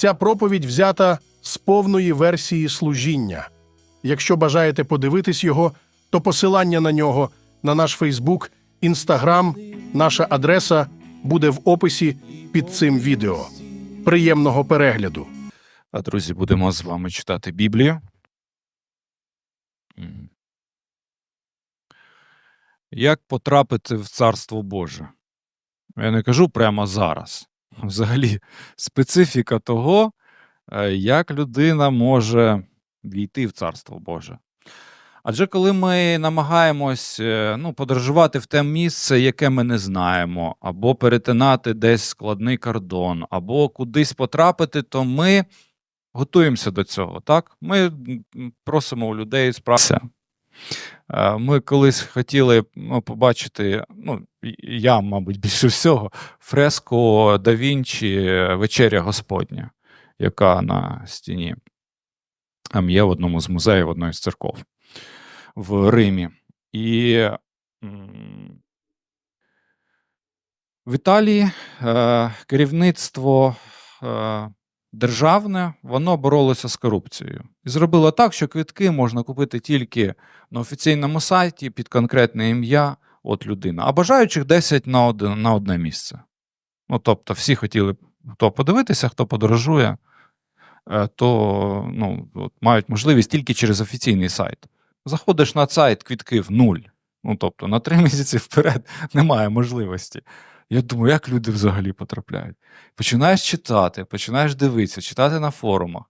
Ця проповідь взята з повної версії служіння. Якщо бажаєте подивитись його, то посилання на нього на наш Фейсбук, Інстаграм, наша адреса буде в описі під цим відео. Приємного перегляду! А друзі, будемо з вами читати Біблію. Як потрапити в Царство Боже? Я не кажу прямо зараз. Взагалі, специфіка того, е, як людина може війти в Царство Боже. Адже коли ми намагаємось е, ну, подорожувати в те місце, яке ми не знаємо, або перетинати десь складний кордон, або кудись потрапити, то ми готуємося до цього. Так? Ми просимо у людей справитися. Е, Ми колись хотіли ну, побачити, ну, я, мабуть, більше всього, фреску да Вінчі Вечеря Господня, яка на стіні там є в одному з музеїв одної з церков в Римі. І в Італії е, керівництво е, державне воно боролося з корупцією і зробило так, що квитки можна купити тільки на офіційному сайті під конкретне ім'я от людина, а бажаючих 10 на одне, на одне місце. Ну, тобто, всі хотіли хто подивитися, хто подорожує, е, то ну, от, мають можливість тільки через офіційний сайт. Заходиш на сайт, квітків нуль. Ну, тобто, на три місяці вперед немає можливості. Я думаю, як люди взагалі потрапляють? Починаєш читати, починаєш дивитися, читати на форумах,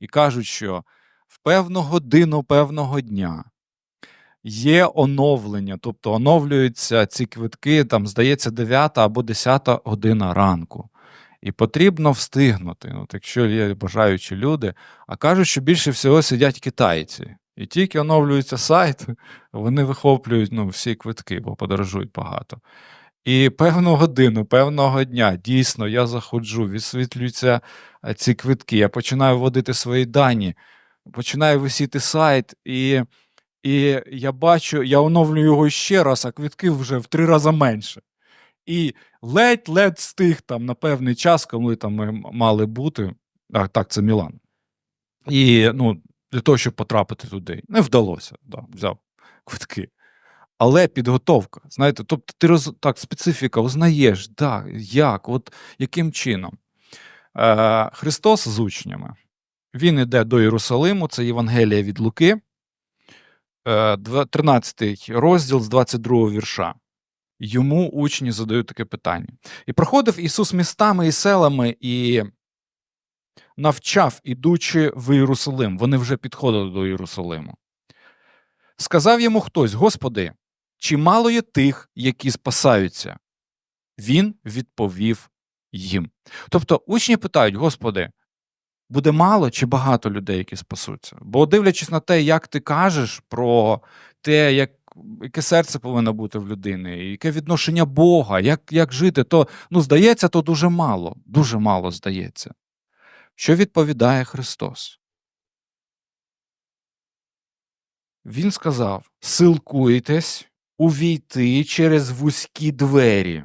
і кажуть, що в певну годину певного дня є оновлення, тобто оновлюються ці квитки, там, здається, 9 або 10 година ранку. І потрібно встигнути, ну, якщо є бажаючі люди, а кажуть, що більше всього сидять китайці. І тільки оновлюється сайт, вони вихоплюють ну, всі квитки, бо подорожують багато. І певну годину, певного дня, дійсно, я заходжу, відсвітлюються е, ці квитки, я починаю вводити свої дані, починає висіти сайт, і, і я бачу, я оновлюю його ще раз, а квитків вже в три рази менше. І ледь-ледь встиг там на певний час, коли там ми мали бути. А, так, це Мілан. І ну, для того, щоб потрапити туди, не вдалося. Да, взяв квитки. Але підготовка, знаєте, тобто ти роз... так, специфіка, узнаєш, да, як, от яким чином. Е, Христос з учнями. Він іде до Єрусалиму, це Євангелія від Луки, е, 13 розділ з 22 вірша. Йому учні задають таке питання. І проходив Ісус містами і селами і навчав, ідучи в Єрусалим. Вони вже підходили до Єрусалиму. Сказав йому хтось: Господи, чи мало є тих, які спасаються? Він відповів їм. Тобто учні питають: Господи, буде мало чи багато людей, які спасуться? Бо дивлячись на те, як ти кажеш про те, як, яке серце повинно бути в людини, яке відношення Бога, як, як жити, то ну, здається, то дуже мало, дуже мало здається. Що відповідає Христос? Він сказав: силкуйтесь увійти через вузькі двері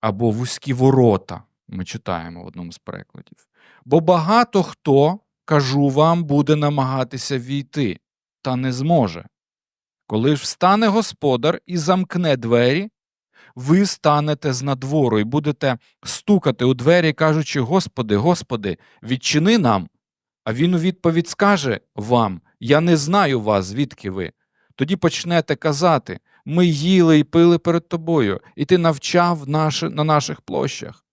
або вузькі ворота. Ми читаємо в одному з перекладів. Бо багато хто, кажу вам, буде намагатися війти, та не зможе. Коли ж встане господар і замкне двері, ви станете з надвору і будете стукати у двері, кажучи: Господи, Господи, відчини нам. А він у відповідь скаже вам: Я не знаю вас, звідки ви. Тоді почнете казати: Ми їли і пили перед тобою, і ти навчав наші, на наших площах.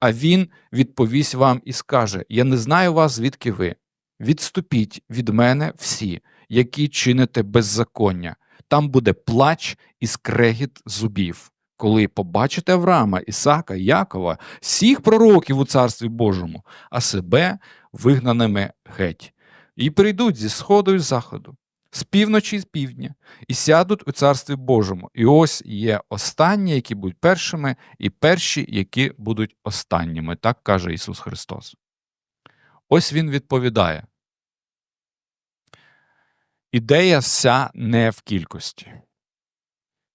А він відповість вам і скаже: Я не знаю вас, звідки ви. Відступіть від мене всі, які чините беззаконня. Там буде плач і скрегіт зубів. Коли побачите Авраама, Ісака, Якова, всіх пророків у Царстві Божому, а себе вигнаними геть, і прийдуть зі сходу і заходу, з півночі і з півдня, і сядуть у Царстві Божому. І ось є останні, які будуть першими, і перші, які будуть останніми. Так каже Ісус Христос. Ось Він відповідає. Ідея вся не в кількості.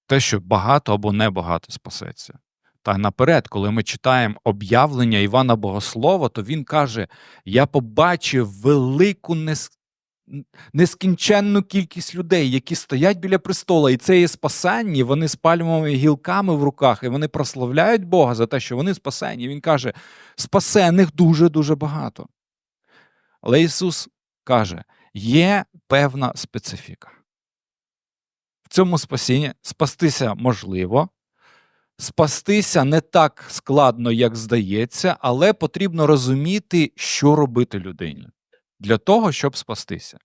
Те, що багато або небагато спасеться. Та наперед, коли ми читаємо об'явлення Івана Богослова, то він каже: Я побачив велику нескінченну кількість людей, які стоять біля престола, і це є спасенні, вони з пальмовими гілками в руках, і вони прославляють Бога за те, що вони спасені. Він каже: спасених дуже-дуже багато. Але Ісус каже: є певна специфіка. В цьому спасінні спастися можливо. Спастися не так складно, як здається, але потрібно розуміти, що робити людині для того, щоб спастися.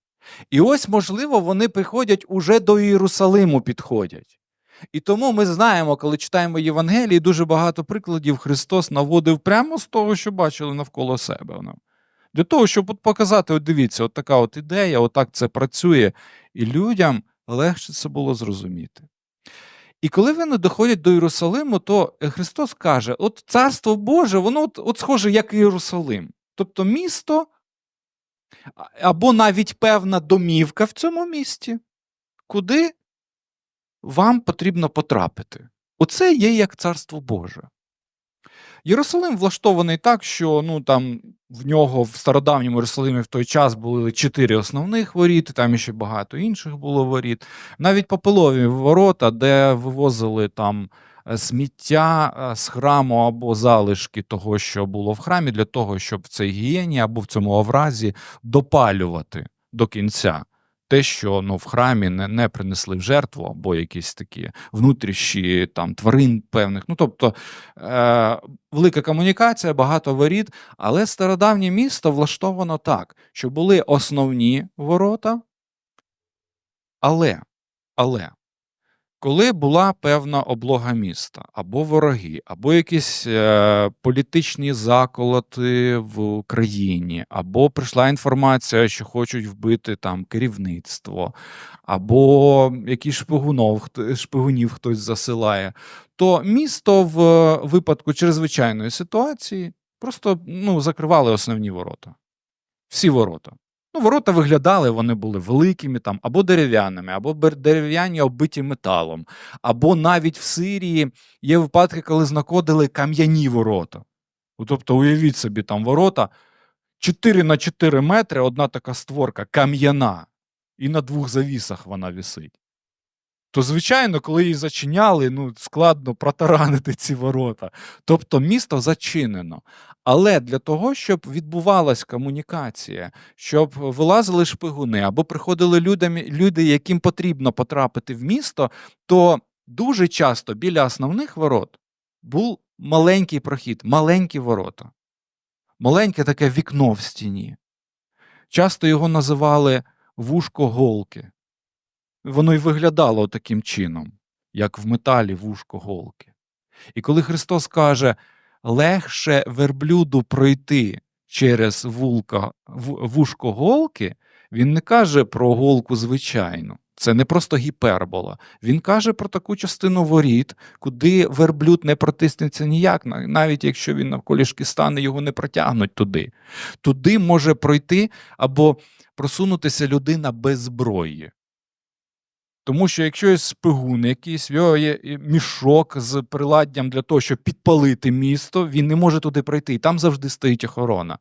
І ось, можливо, вони приходять уже до Єрусалиму підходять. І тому ми знаємо, коли читаємо Євангелії, дуже багато прикладів Христос наводив прямо з того, що бачили навколо себе. Для того, щоб от показати, от дивіться, от така от ідея, отак це працює, і людям легше це було зрозуміти. І коли вони доходять до Єрусалиму, то Христос каже: от Царство Боже, воно от, от схоже, як Єрусалим. Тобто місто або навіть певна домівка в цьому місті, куди вам потрібно потрапити. Оце є як Царство Боже. Єрусалим влаштований так, що ну, там, в нього в стародавньому Єрусалимі в той час були чотири основних воріт, там ще багато інших було воріт. Навіть попелові ворота, де вивозили там сміття е, з храму або залишки того, що було в храмі, для того, щоб в цій гієні або в цьому овразі допалювати до кінця. Те, що ну, в храмі не, не принесли в жертву, або якісь такі внутрішні там тварин певних. Ну, тобто е, велика комунікація, багато воріт, але стародавнє місто влаштовано так, що були основні ворота, але, але коли була певна облога міста, або вороги, або якісь е, політичні заколоти в Україні, або прийшла інформація, що хочуть вбити там керівництво, або якийсь шпигунов, шпигунів хтось засилає, то місто в випадку чрезвичайної ситуації просто ну, закривали основні ворота. Всі ворота. Ну, ворота виглядали, вони були великими, там, або дерев'яними, або дерев'яні оббиті металом, або навіть в Сирії є випадки, коли знаходили кам'яні ворота. Ну, Тобто, уявіть собі, там ворота 4 на 4 метри, одна така створка кам'яна, і на двох завісах вона висить. То, звичайно, коли її зачиняли, ну, складно протаранити ці ворота. Тобто місто зачинено. Але для того, щоб відбувалась комунікація, щоб вилазили шпигуни або приходили людям, люди, яким потрібно потрапити в місто, то дуже часто біля основних ворот був маленький прохід, маленькі ворота, маленьке таке вікно в стіні. Часто його називали вушко голки. Воно й виглядало таким чином, як в металі вушко голки. І коли Христос каже, легше верблюду пройти через вулка, вушко голки, він не каже про голку звичайну. Це не просто гіпербола. Він каже про таку частину воріт, куди верблюд не протиснеться ніяк, навіть якщо він навколішки стане, його не протягнуть туди. Туди може пройти або просунутися людина без зброї. Тому що якщо є шпигун, якийсь в нього є мішок з приладдям для того, щоб підпалити місто, він не може туди пройти. І там завжди стоїть охорона.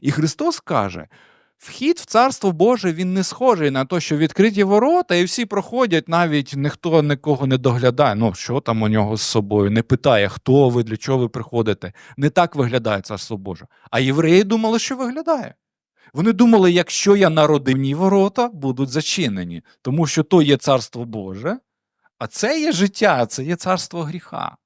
І Христос каже: вхід в Царство Боже він не схожий на те, що відкриті ворота, і всі проходять, навіть ніхто нікого не доглядає. Ну, що там у нього з собою, не питає, хто ви, для чого ви приходите. Не так виглядає Царство Боже. А євреї думали, що виглядає. Вони думали, якщо я народивні ворота будуть зачинені, тому що то є царство Боже, а це є життя, це є царство гріха.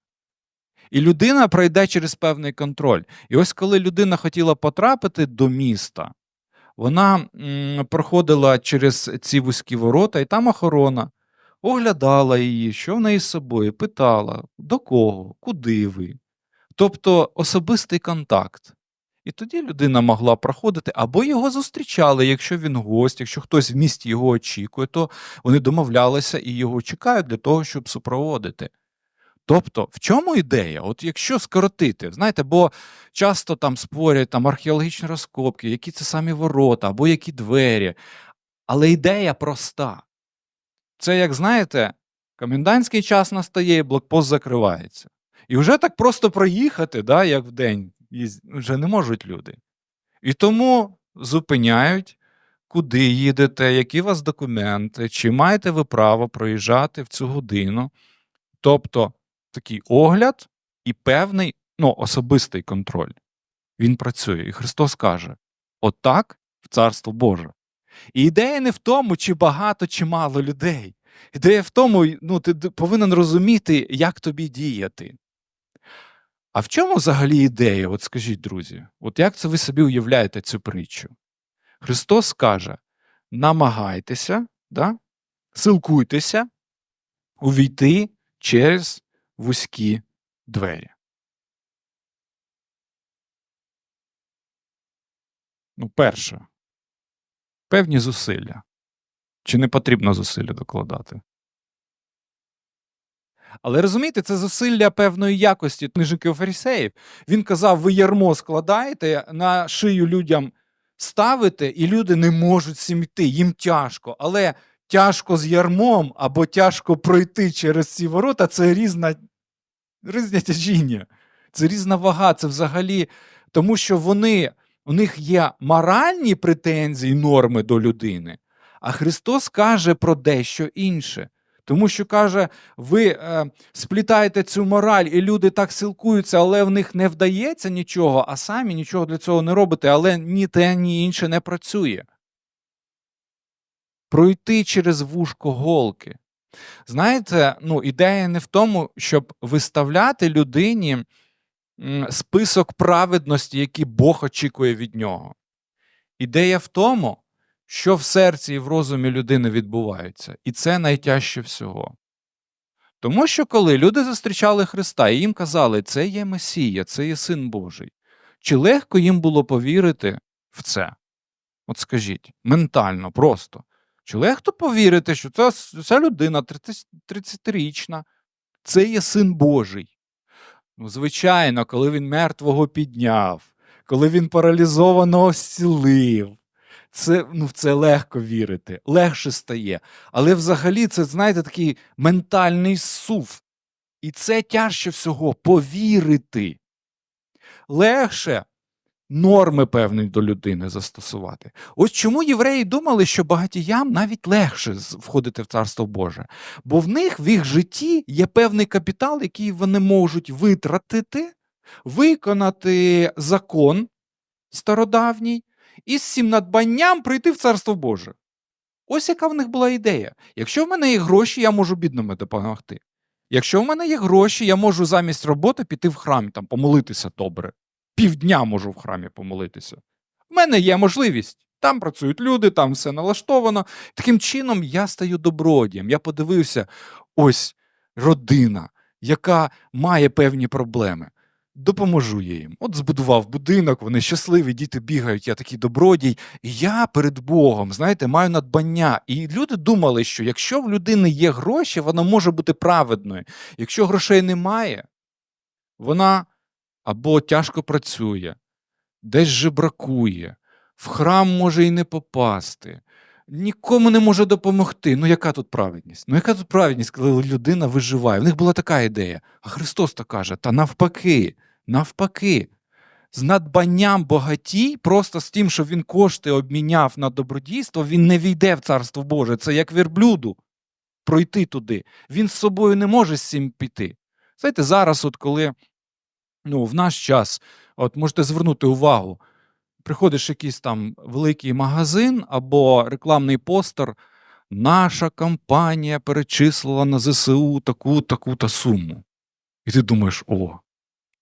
І людина пройде через певний контроль. І ось коли людина хотіла потрапити до міста, вона проходила через ці вузькі ворота, і там охорона оглядала її, що в неї з собою, питала, до кого, куди ви. Тобто особистий контакт. І тоді людина могла проходити, або його зустрічали, якщо він гость, якщо хтось в місті його очікує, то вони домовлялися і його чекають для того, щоб супроводити. Тобто, в чому ідея? От якщо скоротити, знаєте, бо часто там спорять там археологічні розкопки, які це самі ворота, або які двері. Але ідея проста. Це, як знаєте, комендантський час настає, і блокпост закривається. І вже так просто проїхати, да, як в день, вже не можуть люди. І тому зупиняють, куди їдете, які у вас документи, чи маєте ви право проїжджати в цю годину. Тобто такий огляд і певний ну, особистий контроль. Він працює. І Христос каже: отак в Царство Боже. І ідея не в тому, чи багато, чи мало людей. Ідея в тому, ну, ти повинен розуміти, як тобі діяти. А в чому взагалі ідея? От скажіть, друзі, от як це ви собі уявляєте цю притчу? Христос каже: намагайтеся, да? силкуйтеся увійти через вузькі двері. Ну, перше, певні зусилля. Чи не потрібно зусилля докладати? Але розумієте, це зусилля певної якості книжники у фарисеїв. Він казав: ви ярмо складаєте, на шию людям ставите, і люди не можуть йти, їм тяжко. Але тяжко з ярмом або тяжко пройти через ці ворота це різна, різне тяжіння. Це різна вага. Це взагалі тому, що вони, у них є моральні претензії, норми до людини, а Христос каже про дещо інше. Тому що каже, ви е, сплітаєте цю мораль, і люди так силкуються, але в них не вдається нічого, а самі нічого для цього не робите, але ні те, ні інше не працює. Пройти через вушко голки. Знаєте, ну, ідея не в тому, щоб виставляти людині список праведності, які Бог очікує від нього. Ідея в тому, що в серці і в розумі людини відбувається. І це найтяжче всього. Тому що коли люди зустрічали Христа і їм казали, це є Месія, це є Син Божий, чи легко їм було повірити в це? От скажіть, ментально, просто. Чи легко повірити, що це, ця людина 30 30-річна, це є Син Божий? Ну, звичайно, коли він мертвого підняв, коли він паралізованого зцілив, це, ну, в це легко вірити, легше стає. Але взагалі це, знаєте, такий ментальний сув. І це тяжче всього повірити. Легше норми певні до людини застосувати. Ось чому євреї думали, що багатіям навіть легше входити в Царство Боже. Бо в них в їх житті є певний капітал, який вони можуть витратити, виконати закон стародавній і з цим надбанням прийти в Царство Боже. Ось яка в них була ідея. Якщо в мене є гроші, я можу бідними допомогти. Якщо в мене є гроші, я можу замість роботи піти в храм, там, помолитися добре. Півдня можу в храмі помолитися. В мене є можливість. Там працюють люди, там все налаштовано. Таким чином я стаю добродієм. Я подивився, ось родина, яка має певні проблеми. Допоможу я їм. От збудував будинок, вони щасливі, діти бігають, я такий добродій. І я перед Богом, знаєте, маю надбання. І люди думали, що якщо в людини є гроші, вона може бути праведною. Якщо грошей немає, вона або тяжко працює, десь жебракує, в храм може і не попасти, нікому не може допомогти. Ну, яка тут праведність? Ну, яка тут праведність, коли людина виживає? В них була така ідея. А Христос то каже: та навпаки, навпаки. З надбанням багатій, просто з тим, що він кошти обміняв на добродійство, він не війде в Царство Боже. Це як верблюду пройти туди. Він з собою не може з цим піти. Знаєте, зараз, от коли ну, в наш час, от можете звернути увагу, приходиш в якийсь там великий магазин або рекламний постер, наша компанія перечислила на ЗСУ таку таку та суму. І ти думаєш, о,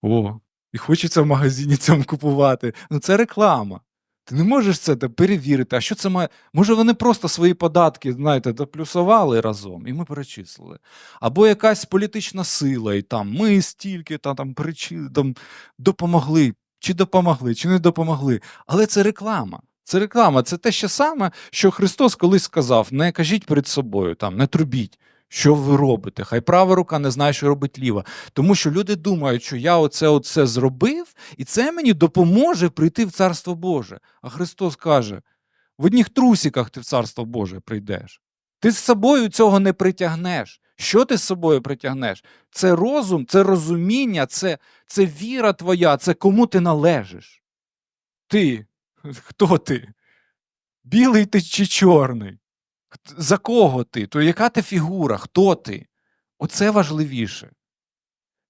о, і хочеться в магазині цьому купувати. Ну це реклама. Ти не можеш це та, перевірити. А що це має? Може, вони просто свої податки, знаєте, доплюсували разом, і ми перечислили. Або якась політична сила, і там ми стільки та, там, перечи, там допомогли, чи допомогли, чи не допомогли. Але це реклама. Це реклама, це те ще саме, що Христос колись сказав: не кажіть перед собою, там, не трубіть. Що ви робите? Хай права рука не знає, що робить ліва. Тому що люди думають, що я оце оце зробив, і це мені допоможе прийти в Царство Боже. А Христос каже: в одних трусіках ти в Царство Боже прийдеш. Ти з собою цього не притягнеш. Що ти з собою притягнеш? Це розум, це розуміння, це, це віра твоя, це кому ти належиш. Ти. Хто ти? Білий ти чи чорний? За кого ти? То яка ти фігура? Хто ти? Оце важливіше.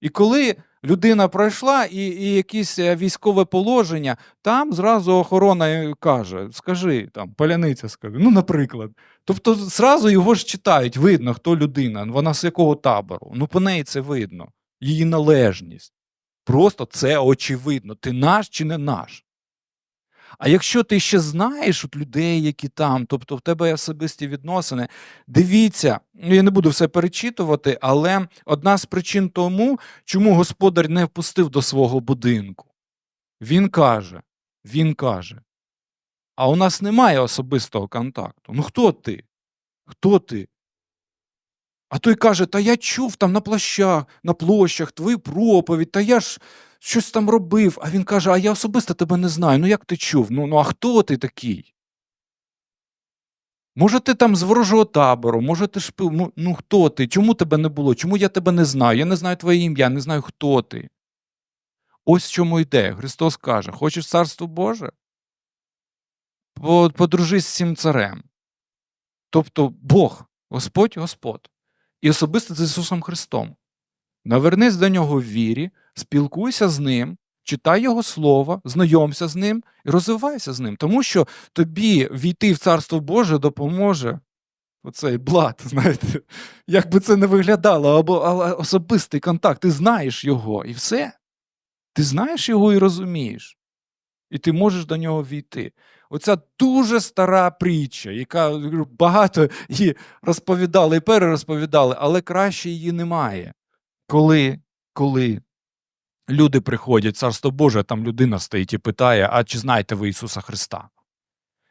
І коли людина пройшла і, і якесь е, військове положення, там зразу охорона каже: скажи, там, паляниця скаже, ну, наприклад. Тобто, зразу його ж читають, видно, хто людина, вона з якого табору. Ну, по неї це видно, її належність. Просто це очевидно. Ти наш чи не наш. А якщо ти ще знаєш от людей, які там, тобто в тебе особисті відносини, дивіться, ну я не буду все перечитувати, але одна з причин тому, чому господар не впустив до свого будинку. Він каже, він каже, а у нас немає особистого контакту. Ну хто ти? Хто ти? А той каже: Та я чув там на площах, на площах твою проповідь, та я ж щось там робив. А він каже: А я особисто тебе не знаю. Ну як ти чув? Ну, ну а хто ти такий? Може, ти там з ворожого табору, може, ти шпив. Ну, ну хто ти? Чому тебе не було? Чому я тебе не знаю? Я не знаю твоє ім'я, не знаю, хто ти. Ось в чому йде. Христос каже: Хочеш царство Боже? Подружись з цим царем. Тобто Бог, Господь, Господь. І особисто з Ісусом Христом. Навернись до нього в вірі, спілкуйся з ним, читай Його Слово, знайомся з ним і розвивайся з ним. Тому що тобі війти в Царство Боже допоможе оцей блат, знаєте, як би це не виглядало, або але особистий контакт. Ти знаєш його і все. Ти знаєш його і розумієш. І ти можеш до нього війти. Оця дуже стара притча, яка багато її розповідали і перерозповідали, але краще її немає. Коли, коли люди приходять, царство Боже, там людина стоїть і питає: а чи знаєте ви Ісуса Христа?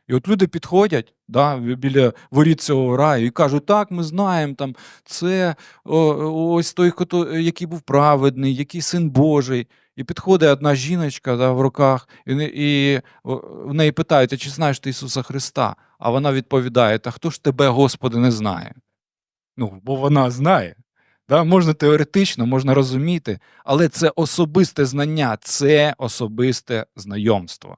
І от люди підходять да, біля воріт цього раю і кажуть, так, ми знаємо, там, це ось той, який був праведний, який син Божий. І підходить одна жіночка да, в руках, і, і в неї питають, а чи знаєш ти Ісуса Христа? А вона відповідає: Та хто ж тебе, Господи, не знає? Ну, бо вона знає. Да? Можна теоретично, можна розуміти, але це особисте знання, це особисте знайомство.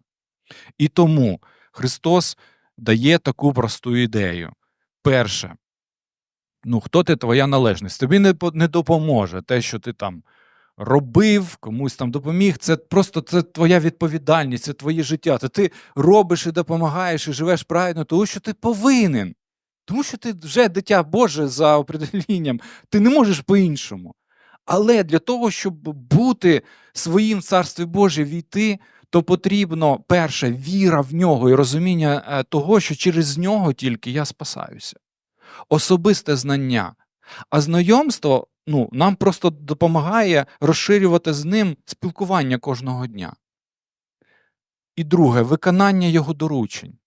І тому Христос дає таку просту ідею. Перше, ну, хто ти твоя належність? Тобі не, не допоможе те, що ти там робив, комусь там допоміг. Це просто це твоя відповідальність, це твоє життя. Це ти робиш і допомагаєш, і живеш правильно, тому що ти повинен. Тому що ти вже дитя Боже за определенням, ти не можеш по-іншому. Але для того, щоб бути своїм в царстві Боже війти, то потрібно перше віра в нього і розуміння е, того, що через нього тільки я спасаюся. Особисте знання. А знайомство ну, нам просто допомагає розширювати з ним спілкування кожного дня. І друге, виконання його доручень.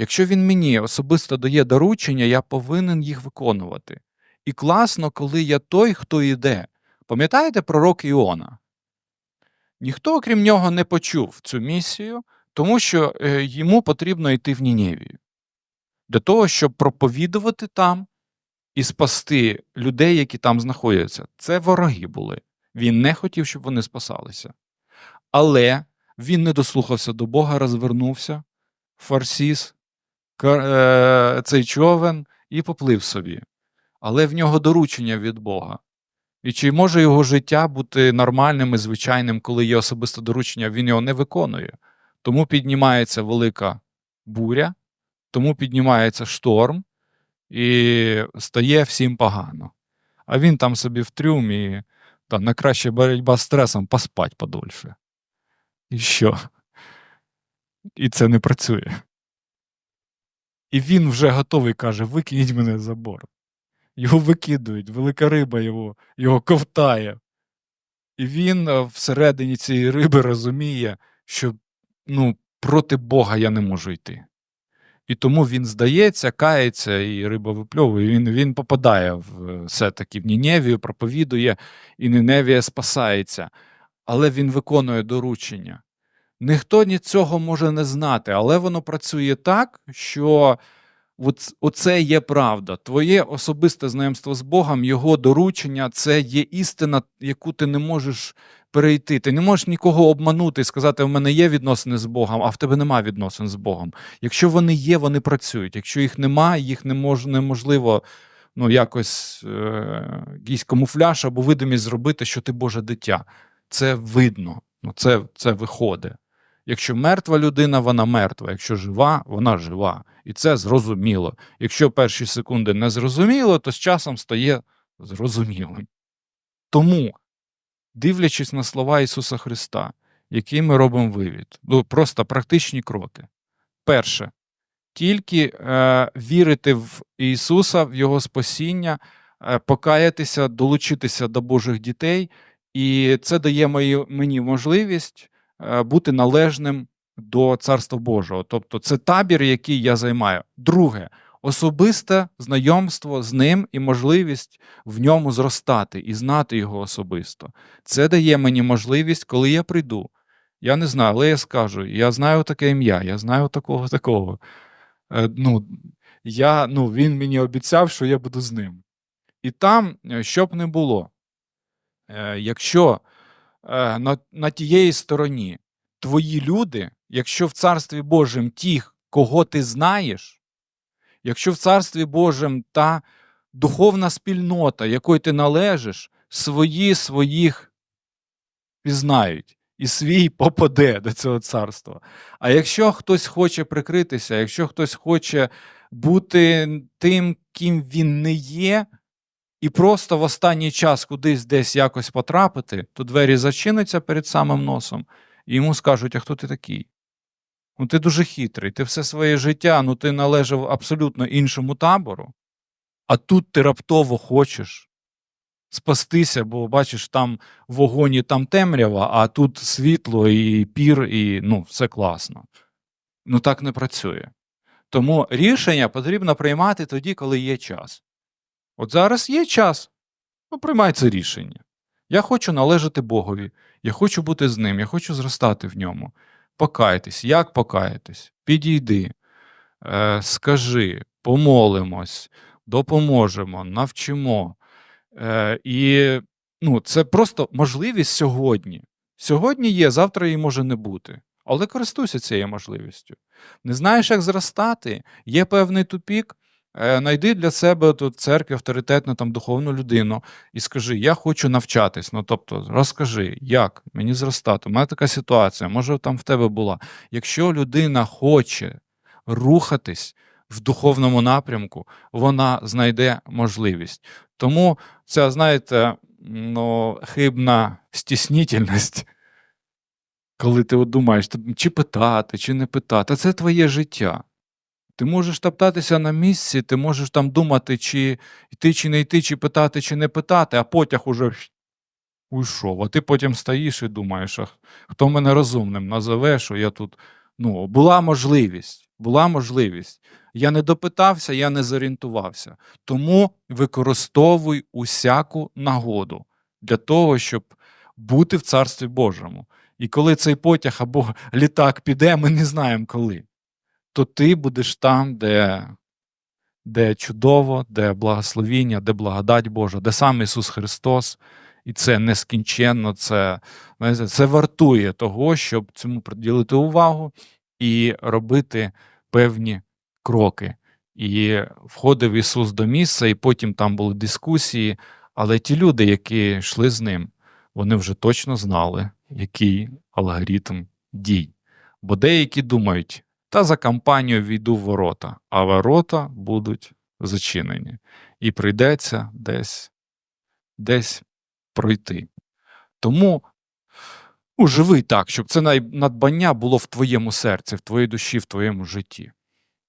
Якщо він мені особисто дає доручення, я повинен їх виконувати. І класно, коли я той, хто йде. Пам'ятаєте пророк Іона? Ніхто, окрім нього, не почув цю місію, тому що е, йому потрібно йти в Ніневію. Для того, щоб проповідувати там і спасти людей, які там знаходяться. Це вороги були. Він не хотів, щоб вони спасалися. Але він не дослухався до Бога, розвернувся, фарсіс, цей човен і поплив собі. Але в нього доручення від Бога. І чи може його життя бути нормальним і звичайним, коли є особисте доручення, він його не виконує. Тому піднімається велика буря, тому піднімається шторм, і стає всім погано. А він там собі в трюмі, та найкраща боротьба з стресом поспать подольше. І що? І це не працює. І він вже готовий каже: викиніть мене за борт. Його викидують, велика риба його, його ковтає. І він е, всередині цієї риби розуміє, що ну, проти Бога я не можу йти. І тому він здається, кається, і риба випльовує. Він, він попадає в е, все-таки в Ніневію, проповідує, і Ніневія спасається. Але він виконує доручення. Ніхто ні цього може не знати, але воно працює так, що Оце є правда. Твоє особисте знайомство з Богом, його доручення це є істина, яку ти не можеш перейти. Ти не можеш нікого обманути і сказати, в мене є відносини з Богом, а в тебе немає відносин з Богом. Якщо вони є, вони працюють. Якщо їх немає, їх не мож, неможливо ну, якось е, камуфляж або видимість зробити, що ти Боже дитя. Це видно, ну, це, це виходить. Якщо мертва людина, вона мертва. Якщо жива, вона жива. І це зрозуміло. Якщо перші секунди не зрозуміло, то з часом стає зрозумілим. Тому, дивлячись на слова Ісуса Христа, які ми робимо вивід, ну, просто практичні кроки. Перше, тільки е, вірити в Ісуса, в Його спасіння, е, покаятися, долучитися до Божих дітей, і це дає мої, мені можливість бути належним до Царства Божого. Тобто це табір, який я займаю. Друге, особисте знайомство з ним і можливість в ньому зростати і знати його особисто. Це дає мені можливість, коли я прийду. Я не знаю, але я скажу: я знаю таке ім'я, я знаю такого, такого. Е, ну, я, ну, він мені обіцяв, що я буду з ним. І там, е, що б не було, е, якщо е, на, на тієї стороні твої люди, якщо в Царстві Божому ті, кого ти знаєш, якщо в Царстві Божому та духовна спільнота, якої ти належиш, свої своїх пізнають, і свій попаде до цього царства. А якщо хтось хоче прикритися, якщо хтось хоче бути тим, ким він не є, і просто в останній час кудись десь якось потрапити, то двері зачиняться перед самим носом, і йому скажуть: а хто ти такий? Ну, ти дуже хитрий, ти все своє життя, ну ти належав абсолютно іншому табору, а тут ти раптово хочеш спастися, бо бачиш, там вогоні там темрява, а тут світло і пір, і ну, все класно. Ну так не працює. Тому рішення потрібно приймати тоді, коли є час. От зараз є час. Ну, приймай це рішення. Я хочу належати Богові, я хочу бути з ним, я хочу зростати в ньому. Покайтесь. Як покаятись? Підійди, е, скажи, помолимось, допоможемо, навчимо. Е, і ну, це просто можливість сьогодні. Сьогодні є, завтра її може не бути. Але користуйся цією можливістю. Не знаєш, як зростати, є певний тупік. Е, Найди для себе тут церкві авторитетну там духовну людину і скажи: Я хочу навчатись. Ну тобто, розкажи, як мені зростати. У мене така ситуація, може там в тебе була. Якщо людина хоче рухатись в духовному напрямку, вона знайде можливість. Тому ця, знаєте, ну, хибна стіснітельність, коли ти думаєш, чи питати, чи не питати, це твоє життя. Ти можеш топтатися на місці, ти можеш там думати, чи йти, чи не йти, чи питати, чи не питати, а потяг уже уйшов. А ти потім стоїш і думаєш, а хто мене розумним назове, що я тут. Ну, була можливість, була можливість. Я не допитався, я не зорієнтувався. Тому використовуй усяку нагоду для того, щоб бути в Царстві Божому. І коли цей потяг або літак піде, ми не знаємо коли, то ти будеш там, де, де чудово, де благословіння, де благодать Божа, де сам Ісус Христос. І це нескінченно, це, це вартує того, щоб цьому приділити увагу і робити певні кроки. І входив Ісус до місця, і потім там були дискусії. Але ті люди, які йшли з ним, вони вже точно знали, який алгоритм дій. Бо деякі думають, та за кампанію війду в ворота, а ворота будуть зачинені. І прийдеться десь, десь пройти. Тому ну, живи так, щоб це надбання було в твоєму серці, в твоїй душі, в твоєму житті.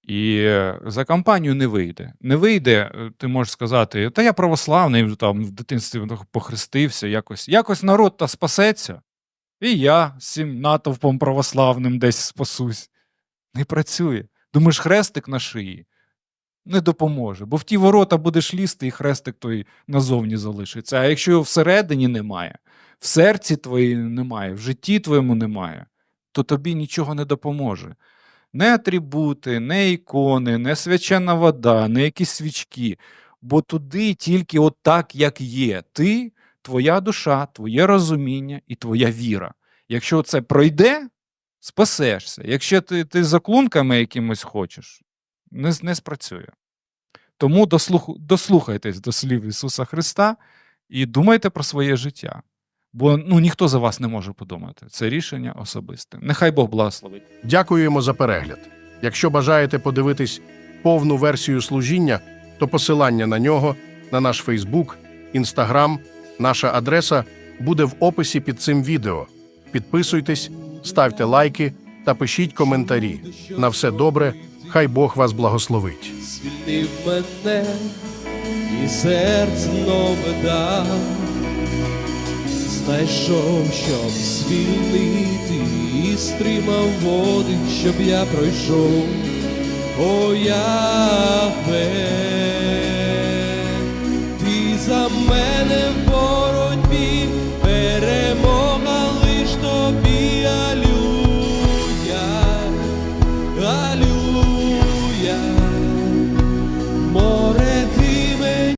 І е, за кампанію не вийде. Не вийде, е, ти можеш сказати, та я православний, там в дитинстві похрестився, якось, якось народ та спасеться, і я з цим натовпом православним десь спасусь. Не працює. Думаєш, хрестик на шиї не допоможе, бо в ті ворота будеш лізти, і хрестик той назовні залишиться. А якщо його всередині немає, в серці твоїй немає, в житті твоєму немає, то тобі нічого не допоможе. Не атрибути, не ікони, не свячена вода, не якісь свічки. Бо туди тільки от так, як є. Ти, твоя душа, твоє розуміння і твоя віра. Якщо це пройде, спасешся. Якщо ти, ти за клунками якимось хочеш, не, не спрацює. Тому дослух, дослухайтесь до слів Ісуса Христа і думайте про своє життя. Бо ну, ніхто за вас не може подумати. Це рішення особисте. Нехай Бог благословить. Дякуємо за перегляд. Якщо бажаєте подивитись повну версію служіння, то посилання на нього на наш Фейсбук, Інстаграм, наша адреса буде в описі під цим відео. Підписуйтесь, ставте лайки та пишіть коментарі. На все добре, хай Бог вас благословить. звільнив мене і серце нове дав, знайшов, щоб звільнити, і стримав води, щоб я пройшов. О, Яхве, ти за мене olho